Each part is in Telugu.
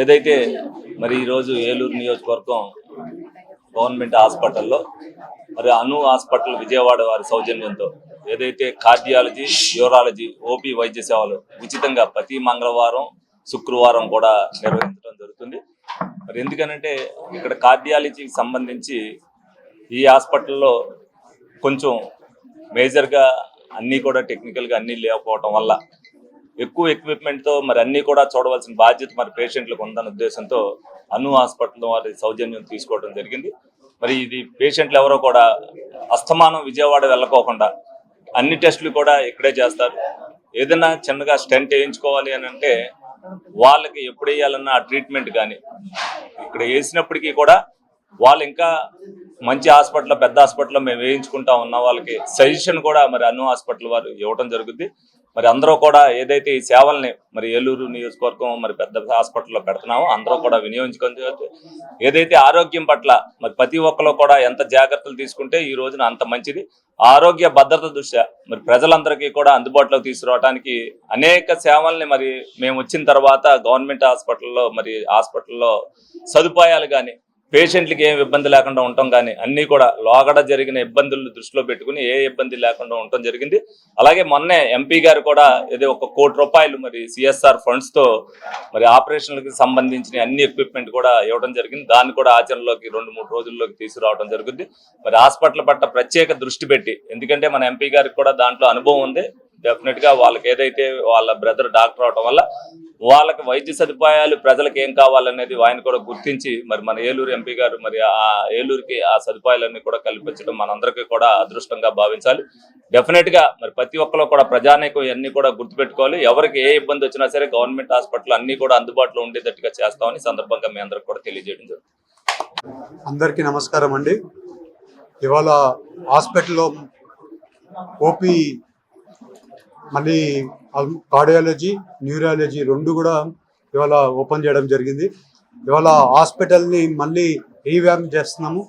ఏదైతే మరి ఈరోజు ఏలూరు నియోజకవర్గం గవర్నమెంట్ హాస్పిటల్లో మరి అను హాస్పిటల్ విజయవాడ వారి సౌజన్యంతో ఏదైతే కార్డియాలజీ యూరాలజీ ఓపీ వైద్య సేవలు ఉచితంగా ప్రతి మంగళవారం శుక్రవారం కూడా నిర్వహించడం జరుగుతుంది. మరి ఎందుకనంటే ఇక్కడ కార్డియాలజీకి సంబంధించి ఈ హాస్పిటల్లో కొంచెం మేజర్గా అన్నీ కూడా టెక్నికల్గా అన్నీ లేకపోవటం వల్ల ఎక్కువ ఎక్విప్మెంట్తో మరి అన్ని కూడా చూడవలసిన బాధ్యత మరి పేషెంట్లకు ఉందన్న ఉద్దేశంతో అను హాస్పిటల్ వారి సౌజన్యం తీసుకోవడం జరిగింది. మరి ఇది పేషెంట్లు ఎవరో కూడా అస్తమానం విజయవాడ వెళ్ళకోకుండా అన్ని టెస్టులు కూడా ఇక్కడే చేస్తారు. ఏదైనా చిన్నగా స్టెంట్ వేయించుకోవాలి అని అంటే వాళ్ళకి ఎప్పుడు వేయాలన్నా ఆ ట్రీట్మెంట్ కానీ ఇక్కడ వేసినప్పటికీ కూడా వాళ్ళు ఇంకా మంచి హాస్పిటల్ పెద్ద హాస్పిటల్లో మేము వేయించుకుంటా ఉన్న వాళ్ళకి సజెషన్ కూడా మరి అను హాస్పిటల్ వారు ఇవ్వడం జరుగుద్ది. మరి అందరూ కూడా ఏదైతే ఈ సేవల్ని మరి ఏలూరు నియోజకవర్గం మరి పెద్ద హాస్పిటల్లో పెడుతున్నామో అందరూ కూడా వినియోగించుకొని ఏదైతే ఆరోగ్యం పట్ల మరి ప్రతి ఒక్కరు కూడా ఎంత జాగ్రత్తలు తీసుకుంటే ఈ రోజున అంత మంచిది. ఆరోగ్య భద్రత దృష్ట్యా మరి ప్రజలందరికీ కూడా అందుబాటులోకి తీసుకురావడానికి అనేక సేవల్ని మరి మేము వచ్చిన తర్వాత గవర్నమెంట్ హాస్పిటల్లో మరి హాస్పిటల్లో సదుపాయాలు కానీ పేషెంట్లకి ఏం ఇబ్బంది లేకుండా ఉండటం కానీ అన్నీ కూడా లోగడ జరిగిన ఇబ్బందులు దృష్టిలో పెట్టుకుని ఏ ఇబ్బంది లేకుండా ఉండటం జరిగింది. అలాగే మొన్నే ఎంపీ గారు కూడా ఏదో ఒక కోటి రూపాయలు మరి సిఎస్ఆర్ ఫండ్స్తో మరి ఆపరేషన్లకు సంబంధించిన అన్ని ఎక్విప్మెంట్ కూడా ఇవ్వడం జరిగింది. దాన్ని కూడా ఆచరణలోకి రెండు మూడు రోజుల్లోకి తీసుకురావడం జరుగుద్ది. మరి హాస్పిటల్ పట్ల ప్రత్యేక దృష్టి పెట్టి ఎందుకంటే మన ఎంపీ గారికి కూడా దాంట్లో అనుభవం ఉంది. డెఫినెట్గా వాళ్ళకి ఏదైతే వాళ్ళ బ్రదర్ డాక్టర్ అవడం వల్ల వాళ్ళకి వైద్య సదుపాయాలు ప్రజలకు ఏం కావాలనేది ఆయన కూడా గుర్తించి మరి మన ఏలూరు ఎంపీ గారు మరి ఆ ఏలూరుకి ఆ సదుపాయాలన్నీ కూడా కల్పించడం మనందరికీ కూడా అదృష్టంగా భావించాలి. డెఫినెట్గా మరి ప్రతి ఒక్కరు కూడా ప్రజానీకం ఇవన్నీ కూడా గుర్తుపెట్టుకోవాలి. ఎవరికి ఏ ఇబ్బంది వచ్చినా సరే గవర్నమెంట్ హాస్పిటల్ అన్ని కూడా అందుబాటులో ఉండేటట్టుగా చేస్తామని సందర్భంగా మీ అందరికి కూడా తెలియజేయడం జరుగుతుంది. అందరికీ నమస్కారం అండి. ఇవాళ హాస్పిటల్లో ఓపీ మళ్ళీ కార్డియాలజీ న్యూరాలజీ రెండు కూడా ఇవాళ ఓపెన్ చేయడం జరిగింది. ఇవాళ హాస్పిటల్ని మళ్ళీ రీవ్యామ్ చేస్తున్నాము.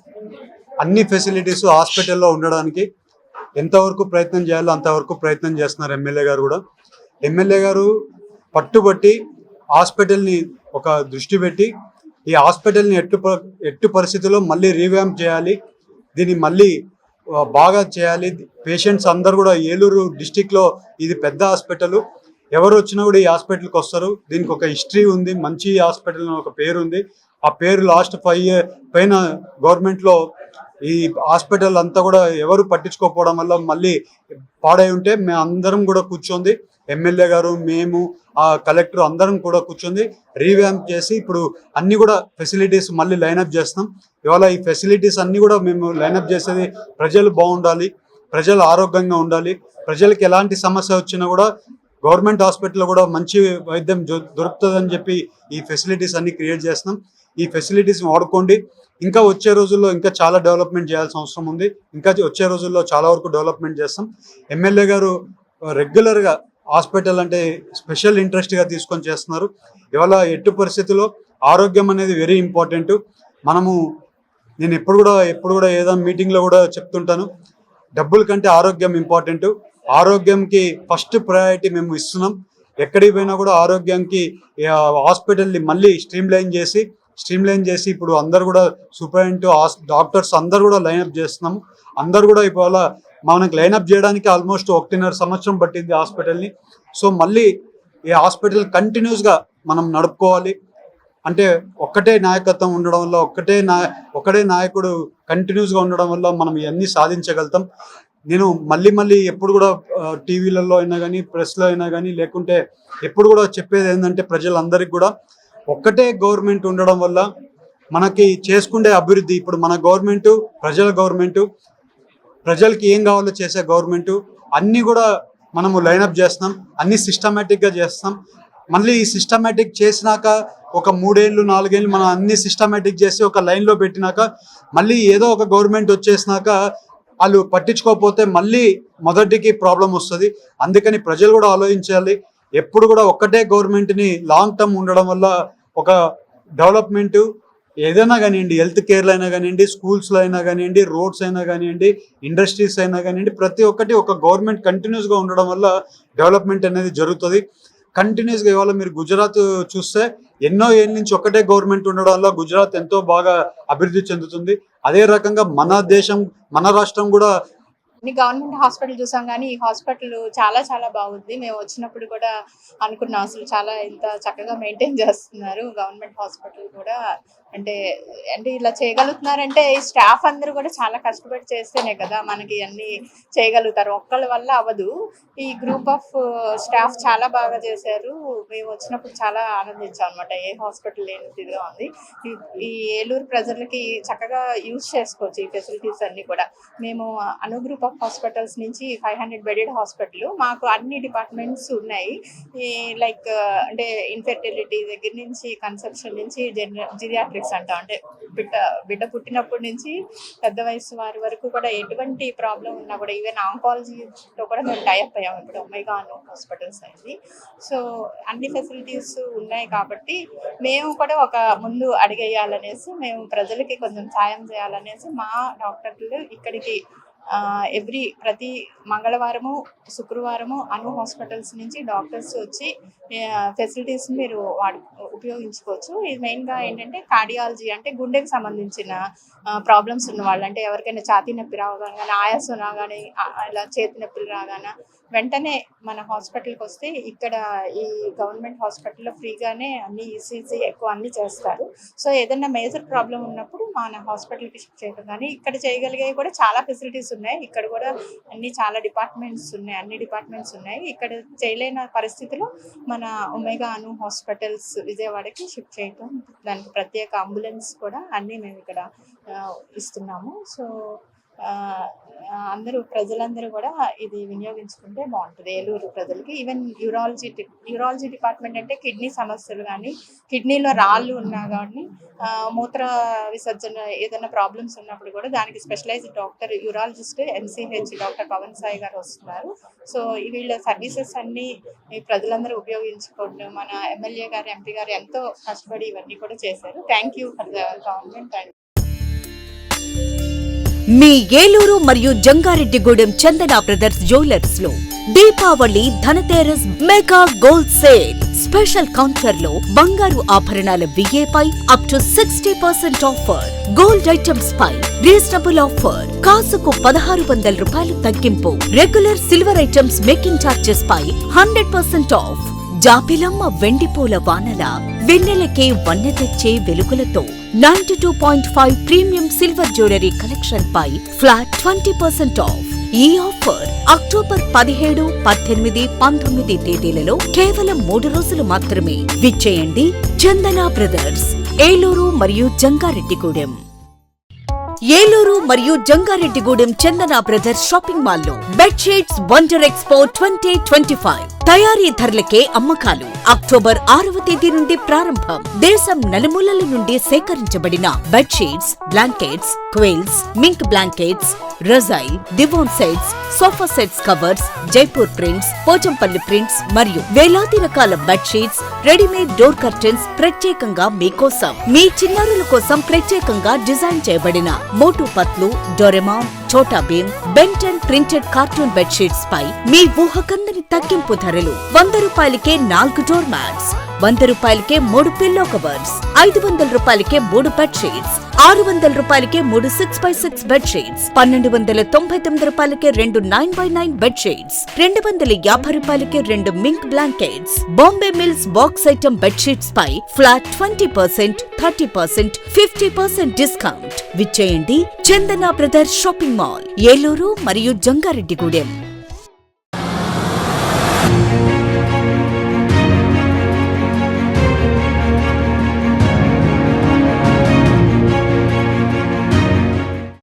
అన్ని ఫెసిలిటీస్ హాస్పిటల్లో ఉండడానికి ఎంతవరకు ప్రయత్నం చేయాలో అంతవరకు ప్రయత్నం చేస్తున్నారు ఎమ్మెల్యే గారు కూడా. ఎమ్మెల్యే గారు పట్టుబట్టి హాస్పిటల్ని ఒక దృష్టి పెట్టి ఈ హాస్పిటల్ని ఎట్టు ఎట్టు పరిస్థితుల్లో మళ్ళీ రీవ్యామ్ చేయాలి దీన్ని మళ్ళీ బాగా చేయాలి. పేషెంట్స్ అందరు కూడా ఏలూరు డిస్టిక్లో ఇది పెద్ద హాస్పిటల్. ఎవరు వచ్చినా కూడా ఈ హాస్పిటల్కి వస్తారు. దీనికి ఒక హిస్టరీ ఉంది. మంచి హాస్పిటల్ అని ఒక పేరు ఉంది. ఆ పేరు లాస్ట్ ఫైవ్ ఇయర్ పైన గవర్నమెంట్లో ఈ హాస్పిటల్ అంతా కూడా ఎవరు పట్టించుకోకపోవడం వల్ల మళ్ళీ పాడై ఉంటే మేము అందరం కూడా కూర్చోంది. ఎమ్మెల్యే గారు మేము ఆ కలెక్టర్ అందరం కూడా కూర్చొని రీవ్యాంప్ చేసి ఇప్పుడు అన్ని కూడా ఫెసిలిటీస్ మళ్ళీ లైన్అప్ చేస్తాం ఇవాళ ఈ ఫెసిలిటీస్ అన్నీ కూడా మేము లైనప్ చేసేది ప్రజలు బాగుండాలి ప్రజలు ఆరోగ్యంగా ఉండాలి ప్రజలకు ఎలాంటి సమస్య వచ్చినా కూడా గవర్నమెంట్ హాస్పిటల్లో కూడా మంచి వైద్యం దొరుకుతుందని చెప్పి ఈ ఫెసిలిటీస్ అన్ని క్రియేట్ చేస్తున్నాం. ఈ ఫెసిలిటీస్ వాడుకోండి. ఇంకా వచ్చే రోజుల్లో ఇంకా చాలా డెవలప్మెంట్ చేయాల్సిన అవసరం ఉంది. ఇంకా వచ్చే రోజుల్లో చాలా వరకు డెవలప్మెంట్ చేస్తాం. ఎమ్మెల్యే గారు రెగ్యులర్గా హాస్పిటల్ అంటే స్పెషల్ ఇంట్రెస్ట్గా తీసుకొని చేస్తున్నారు. ఇవాళ ఎట్టు పరిస్థితుల్లో ఆరోగ్యం అనేది వెరీ ఇంపార్టెంట్ మనము నేను ఎప్పుడు కూడా ఎప్పుడు కూడా ఏదైనా మీటింగ్లో కూడా చెప్తుంటాను. డబ్బుల కంటే ఆరోగ్యం ఇంపార్టెంట్ ఆరోగ్యంకి ఫస్ట్ ప్రయారిటీ మేము ఇస్తున్నాం. ఎక్కడికి పోయినా కూడా ఆరోగ్యానికి హాస్పిటల్ని మళ్ళీ స్ట్రీమ్ లైన్ చేసి స్ట్రీమ్ లైన్ చేసి ఇప్పుడు అందరు కూడా సూపరింటెండెంట్ డాక్టర్స్ అందరు కూడా లైన్అప్ చేస్తున్నాము. అందరు కూడా ఇవాళ మనకి లైన్అప్ చేయడానికి ఆల్మోస్ట్ ఒకటిన్నర సంవత్సరం పట్టింది హాస్పిటల్ని సో మళ్ళీ ఈ హాస్పిటల్ కంటిన్యూస్గా మనం నడుపుకోవాలి. అంటే ఒక్కటే నాయకత్వం ఉండడం వల్ల ఒక్కటే నా ఒకటే నాయకుడు కంటిన్యూస్గా ఉండడం వల్ల మనం ఇవన్నీ సాధించగలుగుతాం. నేను మళ్ళీ మళ్ళీ ఎప్పుడు కూడా టీవీలలో అయినా కానీ ప్రెస్లో అయినా కానీ లేకుంటే ఎప్పుడు కూడా చెప్పేది ఏంటంటే ప్రజలందరికీ కూడా ఒక్కటే గవర్నమెంట్ ఉండడం వల్ల మనకి చేసుకుండే అభివృద్ధి ఇప్పుడు మన గవర్నమెంట్ ప్రజల గవర్నమెంట్ ప్రజలకి ఏం కావాలో చేసే గవర్నమెంట్ అన్నీ కూడా మనము లైనప్ చేస్తున్నాం అన్నీ సిస్టమేటిక్గా చేస్తాం మళ్ళీ ఈ సిస్టమేటిక్ చేసినాక ఒక మూడేళ్ళు నాలుగేళ్ళు మనం అన్ని సిస్టమేటిక్ చేసి ఒక లైన్లో పెట్టినాక మళ్ళీ ఏదో ఒక గవర్నమెంట్ వచ్చేసినాక వాళ్ళు పట్టించుకోకపోతే మళ్ళీ మొదటికి ప్రాబ్లం వస్తుంది. అందుకని ప్రజలు కూడా ఆలోచించాలి. ఎప్పుడు కూడా ఒక్కటే గవర్నమెంట్ని లాంగ్ టర్మ్ ఉండడం వల్ల ఒక డెవలప్మెంట్ ఏదైనా కానివ్వండి హెల్త్ కేర్లో అయినా కానివ్వండి స్కూల్స్లో అయినా కానివ్వండి రోడ్స్ అయినా కానివ్వండి ఇండస్ట్రీస్ అయినా కానివ్వండి ప్రతి ఒక్కటి ఒక గవర్నమెంట్ కంటిన్యూస్గా ఉండడం వల్ల డెవలప్మెంట్ అనేది జరుగుతుంది. కంటిన్యూస్గా ఇవాళ మీరు గుజరాత్ చూస్తే ఎన్నో ఏళ్ళ నుంచి ఒకటే గవర్నమెంట్ ఉండడం వల్ల గుజరాత్ ఎంతో బాగా అభివృద్ధి చెందుతుంది. అదే రకంగా మన దేశం మన రాష్ట్రం కూడా అన్ని గవర్నమెంట్ హాస్పిటల్ చూసాం కానీ ఈ హాస్పిటల్ చాలా చాలా బాగుంది. మేము వచ్చినప్పుడు కూడా అనుకున్నాం అసలు చాలా ఇంత చక్కగా మెయింటైన్ చేస్తున్నారు. గవర్నమెంట్ హాస్పిటల్ కూడా అంటే అంటే ఇలా చేయగలుగుతున్నారంటే ఈ స్టాఫ్ అందరూ కూడా చాలా కష్టపడి చేస్తేనే కదా మనకి అన్ని చేయగలుగుతారు. ఒక్కళ్ళ వల్ల అవ్వదు. ఈ గ్రూప్ ఆఫ్ స్టాఫ్ చాలా బాగా చేశారు. మేము వచ్చినప్పుడు చాలా ఆనందించాం అనమాట ఏ హాస్పిటల్ లేని ఇదిగా ఉంది. ఈ- ఏలూరు ప్రజలకి చక్కగా యూజ్ చేసుకోవచ్చు ఈ ఫెసిలిటీస్ అన్ని కూడా. మేము అను గ్రూప్ ఆఫ్ హాస్పిటల్స్ నుంచి ఫైవ్ హండ్రెడ్ బెడెడ్ హాస్పిటల్ మాకు అన్ని డిపార్ట్మెంట్స్ ఉన్నాయి. ఈ లైక్ అంటే ఇన్ఫెర్టిలిటీ దగ్గర నుంచి కన్సెప్షన్ నుంచి జిరియాట్రిక్స్ అంటాం. అంటే బిడ్డ బిడ్డ పుట్టినప్పటి నుంచి పెద్ద వయసు వారి వరకు కూడా ఎటువంటి ప్రాబ్లం ఉన్నా కూడా ఈవెన్ ఆంకాలజీతో కూడా మేము టైప్ అయ్యాము ఇప్పుడు ఒమేగా అను హాస్పిటల్స్ అయింది. సో అన్ని ఫెసిలిటీస్ ఉన్నాయి కాబట్టి మేము కూడా ఒక ముందు అడిగేయాలనేసి మేము ప్రజలకి కొంచెం సాయం చేయాలనేసి మా డాక్టర్లు ఇక్కడికి ఎవ్రీ ప్రతి మంగళవారము శుక్రవారము అను హాస్పిటల్స్ నుంచి డాక్టర్స్ వచ్చి ఫెసిలిటీస్ మీరు వాడు ఉపయోగించుకోవచ్చు. ఇది మెయిన్గా ఏంటంటే కార్డియాలజీ అంటే గుండెకి సంబంధించిన ప్రాబ్లమ్స్ ఉన్న వాళ్ళు అంటే ఎవరికైనా ఛాతీ నొప్పి రాగానే ఆయాసం రాగానే ఇలా చేతి నొప్పులు రాగానే వెంటనే మన హాస్పిటల్కి వస్తే ఇక్కడ ఈ గవర్నమెంట్ హాస్పిటల్లో ఫ్రీగానే అన్ని ఈసీజీ ఎక్కువ అన్ని చేస్తారు. సో ఏదైనా మేజర్ ప్రాబ్లం ఉన్నప్పుడు మన హాస్పిటల్కి షిఫ్ట్ చేయడం కానీ ఇక్కడ చేయగలిగేవి కూడా చాలా ఫెసిలిటీస్ ఉన్నాయి. ఇక్కడ కూడా అన్ని చాలా డిపార్ట్మెంట్స్ ఉన్నాయి అన్ని డిపార్ట్మెంట్స్ ఉన్నాయి. ఇక్కడ చేయలేని పరిస్థితిలో మన ఒమేగా అను హాస్పిటల్స్ విజయవాడకి షిఫ్ట్ చేయటం దానికి ప్రత్యేక అంబులెన్స్ కూడా అన్నీ మేము ఇక్కడ ఇస్తున్నాము. సో అందరూ ప్రజలందరూ కూడా ఇది వినియోగించుకుంటే బాగుంటుంది. ఏలూరు ప్రజలకి. ఈవెన్ యూరాలజీ యూరాలజీ డిపార్ట్మెంట్ అంటే కిడ్నీ సమస్యలు కానీ కిడ్నీలో రాళ్ళు ఉన్నా కానీ మూత్ర విసర్జన ఏదైనా ప్రాబ్లమ్స్ ఉన్నప్పుడు కూడా దానికి specialised doctor urologist MCH doctor Pavan Sai garu వస్తున్నారు. సో వీళ్ళ సర్వీసెస్ అన్ని ప్రజలందరూ ఉపయోగించుకోవడం మన ఎమ్మెల్యే గారు ఎంపీ గారు ఎంతో కష్టపడి ఇవన్నీ కూడా చేశారు. Thank you for the government and మీ ఏలూరు మరియు Jangareddygudem Chandana brothers జ్యువెలర్స్లో Deepavali Dhanteras mega gold sale. Special కౌంటర్లో బంగారు ఆభరణాల విఏపై up to sixty percent offer gold items pi reasonable offer కాసుకు పదహారు వందల రూపాయలు తగ్గింపు. Regular silver items making charges పై హండ్రెడ్ పర్సెంట్ ఆఫ్ జాపిలమ్మ వెండిపూల వానల వెన్నెలకే వన్నె తెచ్చే వెలుగులతో ninety two point five premium silver jewellery collection పై ఫ్లాట్ ట్వంటీ పర్సెంట్ ఆఫ్. ఈ ఆఫర్ అక్టోబర్ పదిహేడు పద్దెనిమిది పంతొమ్మిది తేదీలలో కేవలం మూడు రోజులు మాత్రమే. విచ్చేయండి చందన బ్రదర్స్ ఏలూరు మరియు జంగారెడ్డిగూడెం. ఏలూరు మరియు జంగారెడ్డిగూడెం చందన బ్రదర్స్ షాపింగ్ మాల్లో bedsheets wonder expo twenty twenty five. తయారీ ధరలకే అమ్మకాలు. అక్టోబర్ ఆరవ తేదీ నుండి ప్రారంభం. దేశం నలుమూలల నుండి సేకరించబడిన bedsheets blankets quilts mink blankets రజైల్ divan sets sofa sets covers Jaipur prints Pochampally prints మరియు వేలాది రకాల బెడ్షీట్స్ రెడీమేడ్ డోర్ కర్టెన్స్ ప్రత్యేకంగా మీకోసం. మీ చిన్నారుల కోసం ప్రత్యేకంగా డిజైన్ చేయబడిన Motu Patlu Doraemon Chhota Bheem Ben Ten printed cartoon bedsheets పై మీ ఊహకందని తగ్గింపు ధరలు. వంద రూపాయలకే నాలుగు డోర్ మ్యాట్స్ వంద రూపాయలకే మూడు పిల్లో కవర్స్ ఐదు వందల రూపాయలకే మూడు బెడ్ షీట్స్ ఆరు వందల రూపాయలకే మూడు six by six bed sheets పన్నెండు వందల తొంభై తొమ్మిది రూపాయలకే రెండు nine by nine bed sheets రెండు వందల యాభై రూపాయలకే రెండు mink blankets Bombay mills box item bed sheets పై flat twenty percent thirty percent fifty percent discount విచ్చేయండి Chandana brother shopping mall Eluru మరియు జంగారెడ్డిగూడెం.